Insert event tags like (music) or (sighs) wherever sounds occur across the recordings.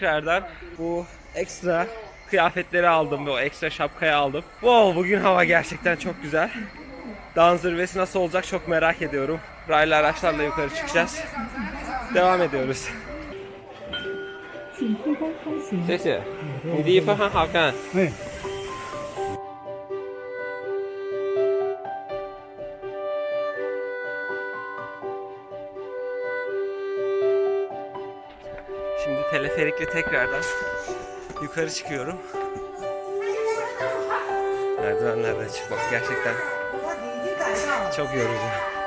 Tekrardan bu ekstra kıyafetleri aldım ve o ekstra şapkayı aldım. Wow bugün hava gerçekten çok güzel. Dağın zirvesi nasıl olacak çok merak ediyorum. Raylı araçlarla yukarı çıkacağız. Devam ediyoruz. 请推 teleferikle tekrardan yukarı çıkıyorum. Merdivenlerden çıkmak gerçekten çok yorucu.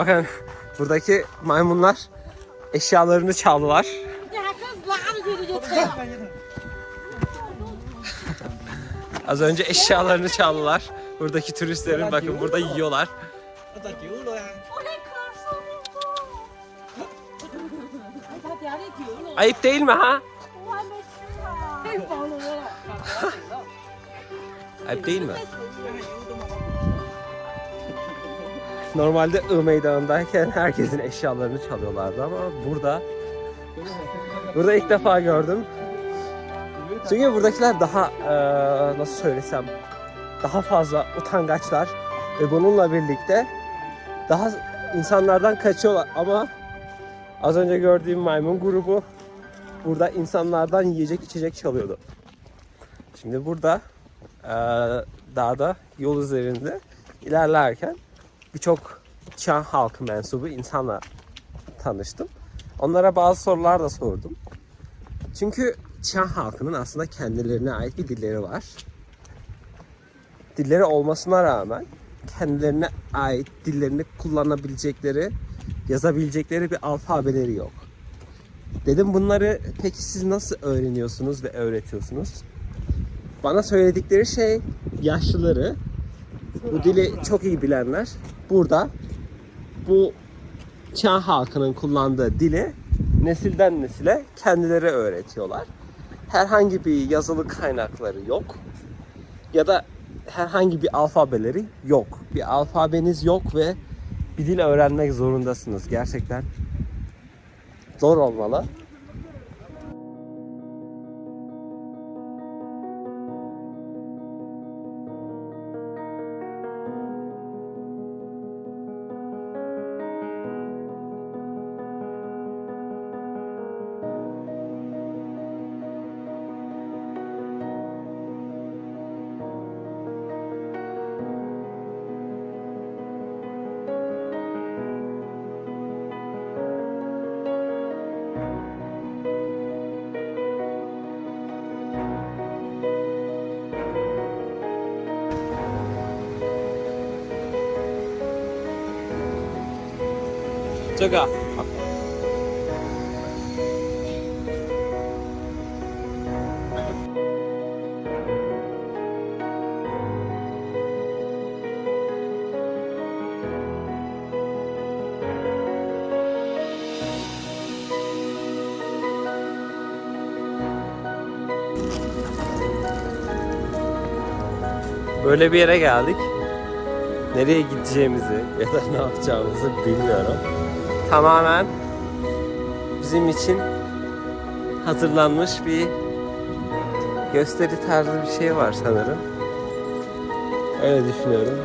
Bakın buradaki maymunlar eşyalarını çaldılar. Az önce eşyalarını çaldılar. Buradaki turistlerin bakın burada yiyorlar. Ayıp değil mi ha? Ayıp değil mi? Normalde I meydanındayken herkesin eşyalarını çalıyorlardı ama burada burada ilk defa gördüm. Çünkü buradakiler daha eee, nasıl söylesem daha fazla utangaçlar ve bununla birlikte daha insanlardan kaçıyorlar ama az önce gördüğüm maymun grubu burada insanlardan yiyecek içecek çalıyordu. Şimdi burada eee, dağda yol üzerinde ilerlerken birçok Çan halkı mensubu insanla tanıştım. Onlara bazı sorular da sordum. Çünkü Çan halkının aslında kendilerine ait bir dilleri var. Dilleri olmasına rağmen kendilerine ait dillerini kullanabilecekleri, yazabilecekleri bir alfabeleri yok. Dedim bunları peki siz nasıl öğreniyorsunuz ve öğretiyorsunuz? Bana söyledikleri şey yaşlıları, bu dili çok iyi bilenler burada bu Çan halkının kullandığı dili nesilden nesile kendileri öğretiyorlar. Herhangi bir yazılı kaynakları yok. Ya da herhangi bir alfabeleri yok. Bir alfabeniz yok ve bir dil öğrenmek zorundasınız. Gerçekten zor olmalı. 这个。Böyle bir yere geldik. Nereye gideceğimizi ya da ne yapacağımızı bilmiyorum. Tamamen bizim için hazırlanmış bir gösteri tarzı bir şey var sanırım. Öyle düşünüyorum.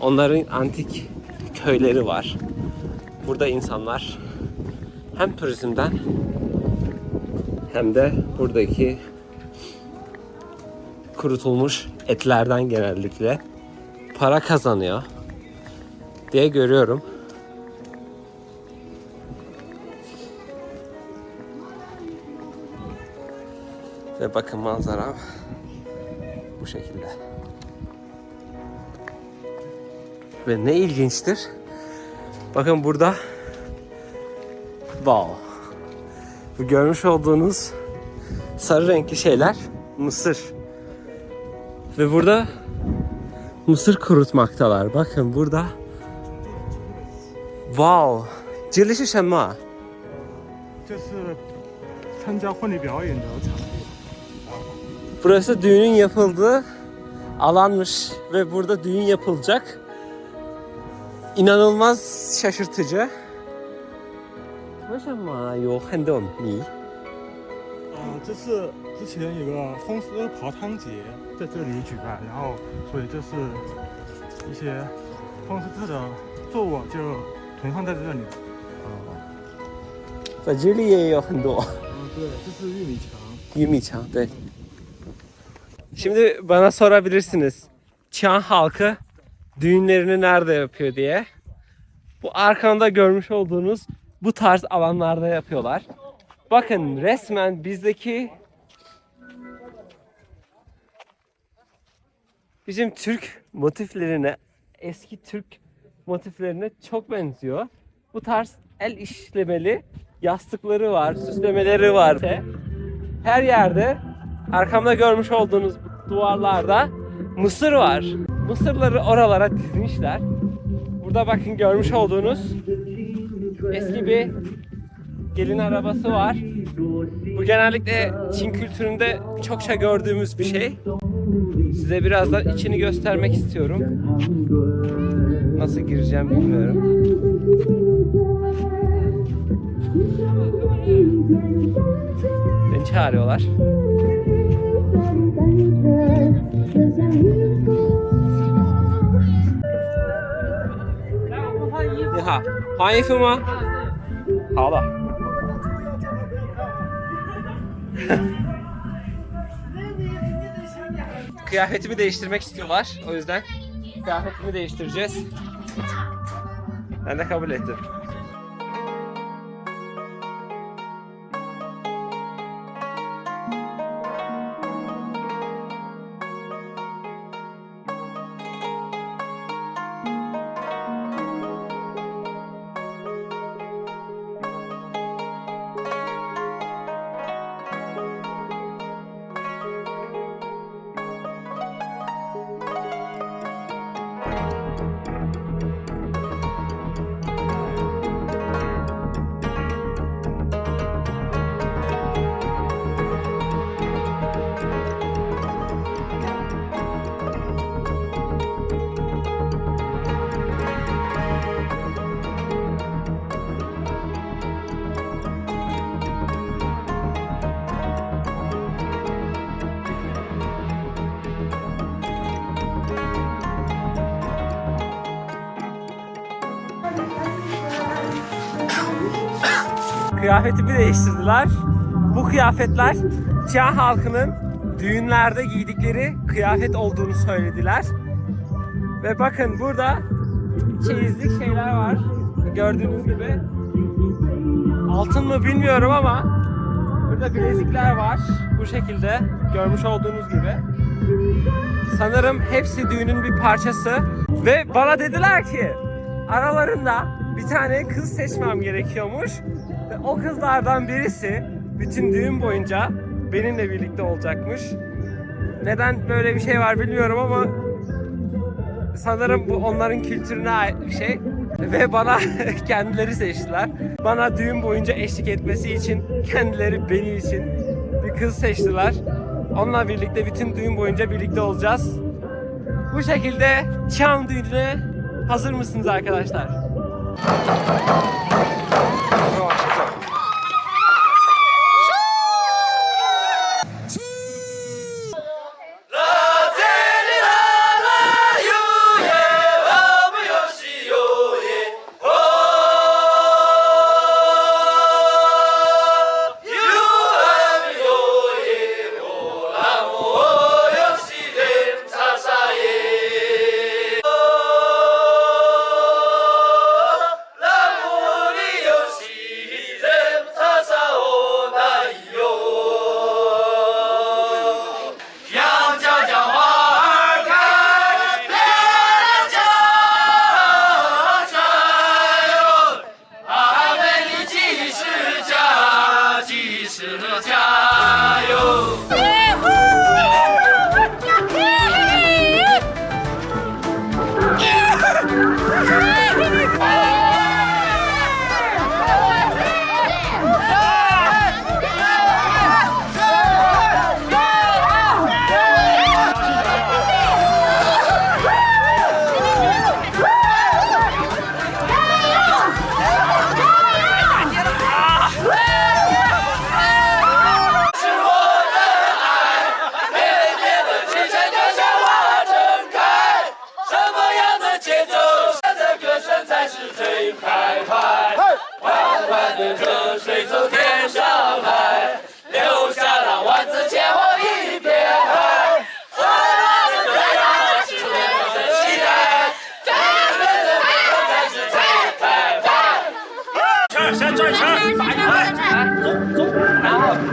Onların antik köyleri var. Burada insanlar hem turizmden hem de buradaki kurutulmuş etlerden genellikle para kazanıyor diye görüyorum. Ve bakın manzaram bu şekilde. Ve ne ilginçtir. Bakın burada Wow. Bu görmüş olduğunuz sarı renkli şeyler mısır. Ve burada mısır kurutmaktalar. Bakın burada. Wow. Cilişi şema. Burası düğünün yapıldığı alanmış ve burada düğün yapılacak. İnanılmaz şaşırtıcı. Maşallah yok hendon mi? 很多米？呃，这是之前有个风狮跑汤节在这里举办，然后所以这是一些风狮特的作物就存放在这里。在这里也有很多。嗯，对，这是玉米墙。 20 çan, evet. Şimdi bana sorabilirsiniz. Çan halkı düğünlerini nerede yapıyor diye. Bu arkamda görmüş olduğunuz bu tarz alanlarda yapıyorlar. Bakın resmen bizdeki bizim Türk motiflerine, eski Türk motiflerine çok benziyor. Bu tarz el işlemeli yastıkları var, süslemeleri var. Her yerde arkamda görmüş olduğunuz duvarlarda mısır var. Mısırları oralara dizmişler. Burada bakın görmüş olduğunuz eski bir gelin arabası var. Bu genellikle Çin kültüründe çokça gördüğümüz bir şey. Size birazdan içini göstermek istiyorum. Nasıl gireceğim bilmiyorum. Beni çağırıyorlar. Ha, hangi firma? 好了。Kıyafetimi değiştirmek istiyorlar. O yüzden kıyafetimi değiştireceğiz. Ben de kabul ettim. Kıyafetimi değiştirdiler. Bu kıyafetler Çin halkının düğünlerde giydikleri kıyafet olduğunu söylediler. Ve bakın burada çeyizlik şeyler var. Gördüğünüz gibi. Altın mı bilmiyorum ama burada bilezikler var. Bu şekilde görmüş olduğunuz gibi. Sanırım hepsi düğünün bir parçası. Ve bana dediler ki aralarında bir tane kız seçmem gerekiyormuş. Ve o kızlardan birisi bütün düğün boyunca benimle birlikte olacakmış. Neden böyle bir şey var bilmiyorum ama sanırım bu onların kültürüne ait bir şey. Ve bana (laughs) kendileri seçtiler. Bana düğün boyunca eşlik etmesi için kendileri benim için bir kız seçtiler. Onunla birlikte bütün düğün boyunca birlikte olacağız. Bu şekilde Çam düğününe hazır mısınız arkadaşlar?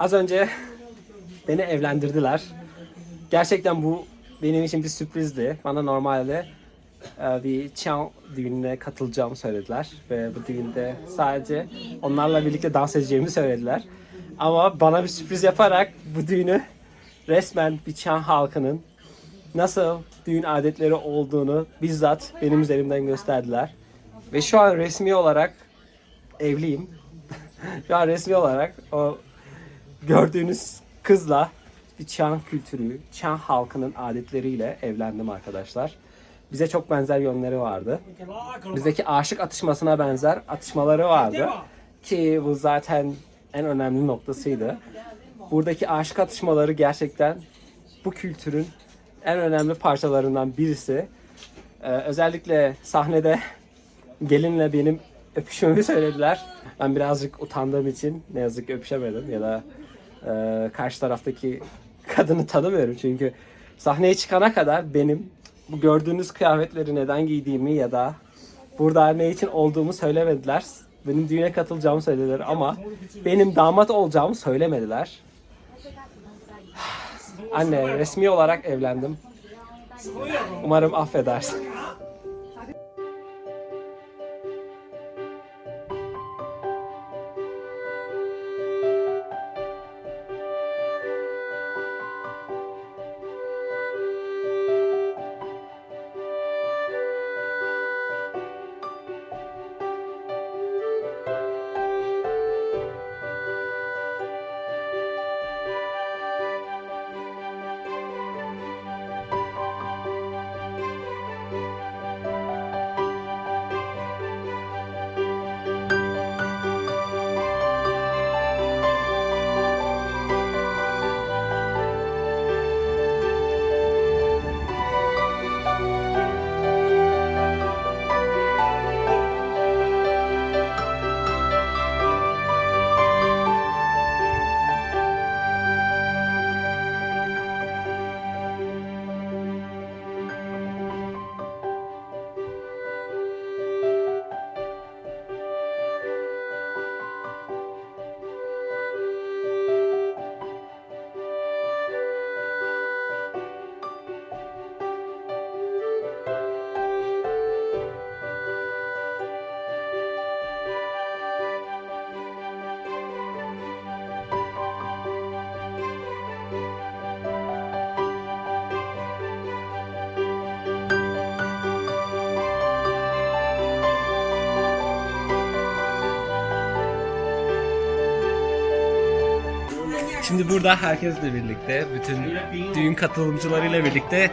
Az önce beni evlendirdiler. Gerçekten bu benim için bir sürprizdi. Bana normalde e, bir Çan düğününe katılacağımı söylediler. Ve bu düğünde sadece onlarla birlikte dans edeceğimi söylediler. Ama bana bir sürpriz yaparak bu düğünü resmen bir Çan halkının nasıl düğün adetleri olduğunu bizzat benim üzerimden gösterdiler. Ve şu an resmi olarak evliyim. (laughs) şu an resmi olarak o gördüğünüz kızla bir Çan kültürü, Çan halkının adetleriyle evlendim arkadaşlar. Bize çok benzer yönleri vardı. Bizdeki aşık atışmasına benzer atışmaları vardı. Ki bu zaten en önemli noktasıydı. Buradaki aşık atışmaları gerçekten bu kültürün en önemli parçalarından birisi. Ee, özellikle sahnede gelinle benim öpüşmemi söylediler. Ben birazcık utandığım için ne yazık ki öpüşemedim ya da e, karşı taraftaki kadını tanımıyorum çünkü sahneye çıkana kadar benim bu gördüğünüz kıyafetleri neden giydiğimi ya da burada ne için olduğumu söylemediler. Benim düğüne katılacağımı söylediler ama benim damat olacağımı söylemediler. (sighs) Anne resmi olarak evlendim. Umarım affedersin. Şimdi burada herkesle birlikte, bütün düğün katılımcılarıyla birlikte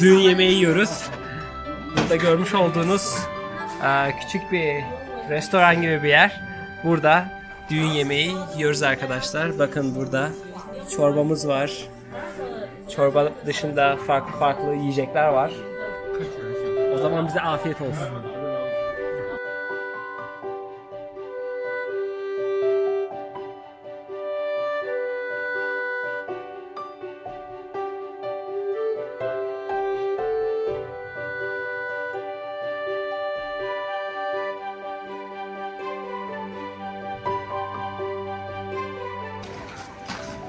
düğün yemeği yiyoruz. Burada görmüş olduğunuz eee, küçük bir restoran gibi bir yer. Burada düğün yemeği yiyoruz arkadaşlar. Bakın burada çorbamız var. Çorba dışında farklı farklı yiyecekler var. O zaman bize afiyet olsun.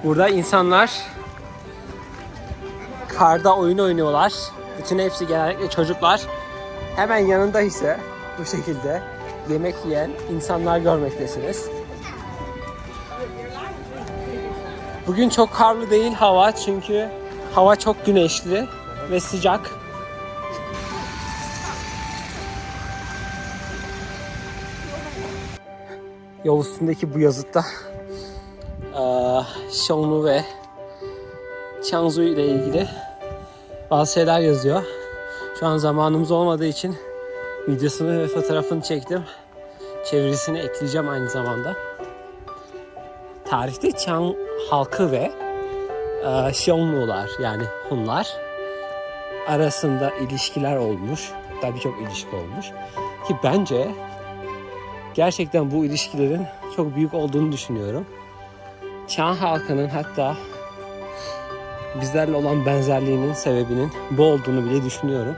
Burada insanlar karda oyun oynuyorlar. Bütün hepsi genellikle çocuklar. Hemen yanında ise bu şekilde yemek yiyen insanlar görmektesiniz. Bugün çok karlı değil hava çünkü hava çok güneşli ve sıcak. Yol üstündeki bu yazıtta eee Şonlu ve Changzhou ile ilgili bazı şeyler yazıyor. Şu an zamanımız olmadığı için videosunu ve fotoğrafını çektim. Çevirisini ekleyeceğim aynı zamanda. Tarihte Çang halkı ve e, Şionlular yani Hunlar arasında ilişkiler olmuş. Tabii çok ilişki olmuş. Ki bence gerçekten bu ilişkilerin çok büyük olduğunu düşünüyorum. Çan halkının hatta bizlerle olan benzerliğinin sebebinin bu olduğunu bile düşünüyorum.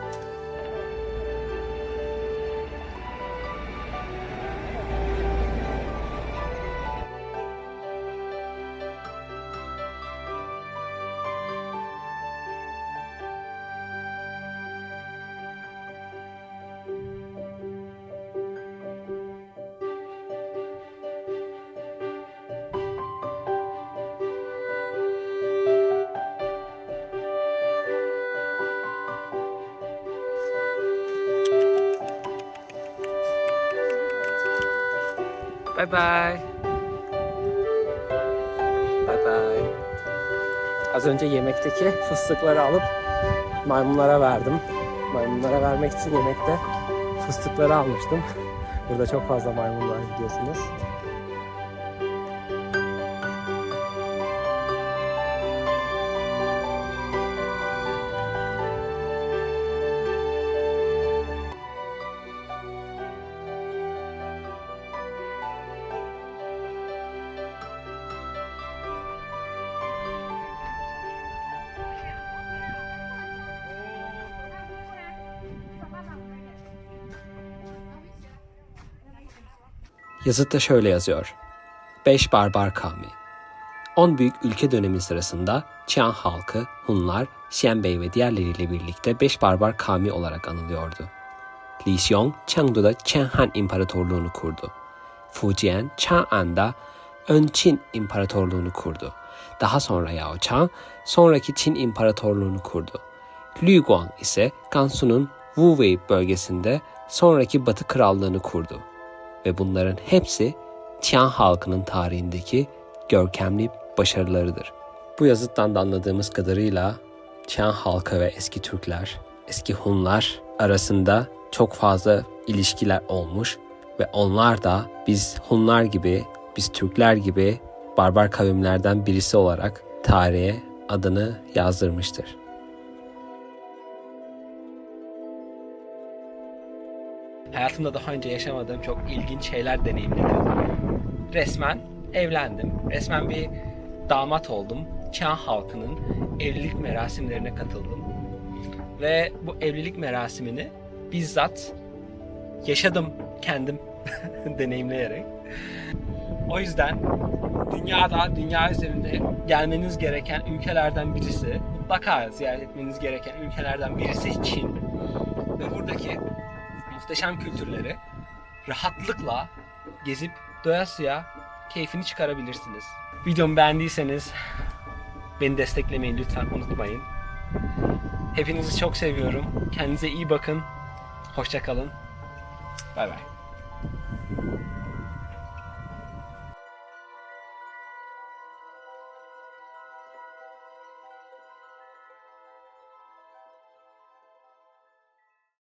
Bye bye. Bye bye. Az önce yemekteki fıstıkları alıp maymunlara verdim. Maymunlara vermek için yemekte fıstıkları almıştım. Burada çok fazla maymun var biliyorsunuz. Yazıtta şöyle yazıyor. 5 barbar kavmi. 10 büyük ülke dönemi sırasında Çian halkı, Hunlar, Xianbei ve diğerleriyle birlikte 5 barbar kavmi olarak anılıyordu. Li Xiong, Chengdu'da Qian Han İmparatorluğunu kurdu. Fujian, Chang'an'da Ön Çin İmparatorluğunu kurdu. Daha sonra Yao Chang, sonraki Çin İmparatorluğunu kurdu. Lü Guang ise Gansu'nun Wuwei bölgesinde sonraki Batı Krallığını kurdu ve bunların hepsi Tian halkının tarihindeki görkemli başarılarıdır. Bu yazıttan da anladığımız kadarıyla Tian halkı ve eski Türkler, eski Hunlar arasında çok fazla ilişkiler olmuş ve onlar da biz Hunlar gibi, biz Türkler gibi barbar kavimlerden birisi olarak tarihe adını yazdırmıştır. Hayatımda daha önce yaşamadığım çok ilginç şeyler deneyimledim. Resmen evlendim. Resmen bir damat oldum. Çağ halkının evlilik merasimlerine katıldım. Ve bu evlilik merasimini bizzat yaşadım kendim (laughs) deneyimleyerek. O yüzden dünyada, dünya üzerinde gelmeniz gereken ülkelerden birisi, mutlaka ziyaret etmeniz gereken ülkelerden birisi Çin. Ve buradaki muhteşem kültürleri rahatlıkla gezip doyasıya keyfini çıkarabilirsiniz. Videomu beğendiyseniz beni desteklemeyi lütfen unutmayın. Hepinizi çok seviyorum. Kendinize iyi bakın. Hoşçakalın. Bay bay.